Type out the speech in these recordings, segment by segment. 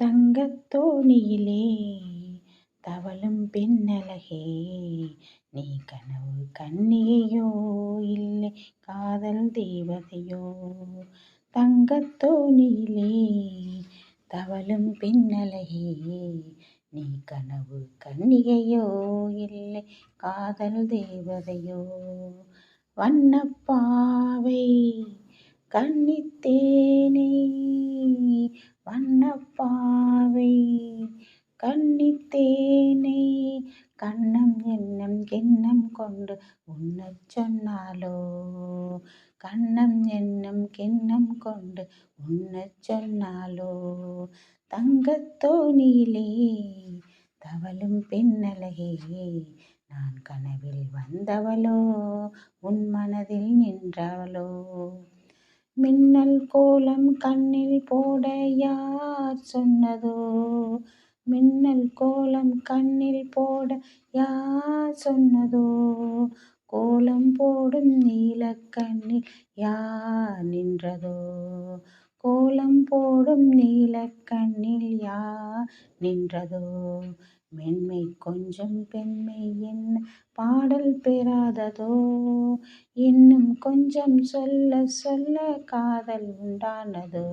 தங்கத்தோணியிலே தவழும் பெண்ணழகே நீ கனவு கண்ணியையோ இல்லை காதல் தேவதையோ? தங்கத்தோணியிலே தவழும் பெண்ணழகே நீ கனவு கண்ணிகையோ இல்லை காதல் தேவதையோ? வண்ணப்பாவை கண்ணித்தேனே வண்ணப்பாவை. கன்னித்தேனை கண்ணம் எண்ணம் கிண்ணம் கொண்டு உண்ணச் சொன்னாலோ? கண்ணம் எண்ணம் கிண்ணம் கொண்டு உண்ணச் சொன்னாலோ? தங்கத்தோணியிலே தவளும் தவழும் நான் கனவில் வந்தவளோ? உன் மனதில் நின்றவளோ? மின்னல் கோலம் கண்ணில் போட யார் சொன்னதோ? மின்னல் கோலம் கண்ணில் போட யார் சொன்னதோ? கோலம் போடும் நீலக்கண்ணில் யார் நின்றதோ? கோலம் போடும் நீலக்கண்ணில் யார் நின்றதோ? மென்மை கொஞ்சம் பெண்மை என்ன பாடல் பெறாததோ? இன்னும் கொஞ்சம் சொல்ல சொல்ல காதல் உண்டானதோ?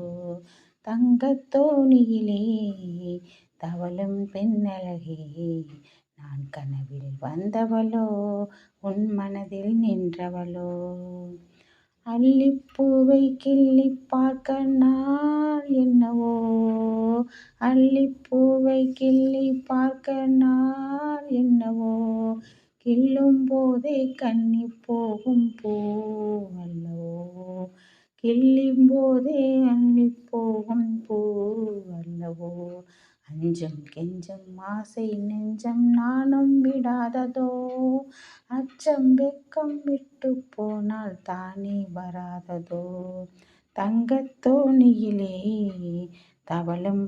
தங்கத்தோணியிலே தவளும் பெண்ணழகே நான் கனவில் வந்தவளோ? உன் மனதில் நின்றவளோ? அல்லிப்பூவை கிள்ளி பார்க்க நாள் என்னவோ? அல்லிப்பூவை கிள்ளி பார்க்க நாள் என்னவோ? கிள்ளும் போதே கண்ணி போகும் பூவல்லவோ கிள்ளும் போதே அள்ளி போகும் பூவல்லவோ அஞ்சம் கெஞ்சம் ஆசை நெஞ்சம் நானும் விடாததோ? அச்சம் வெக்கம் விட்டு போனால் தானே வராததோ? தங்கத்தோணியிலே தவளும் தவழும்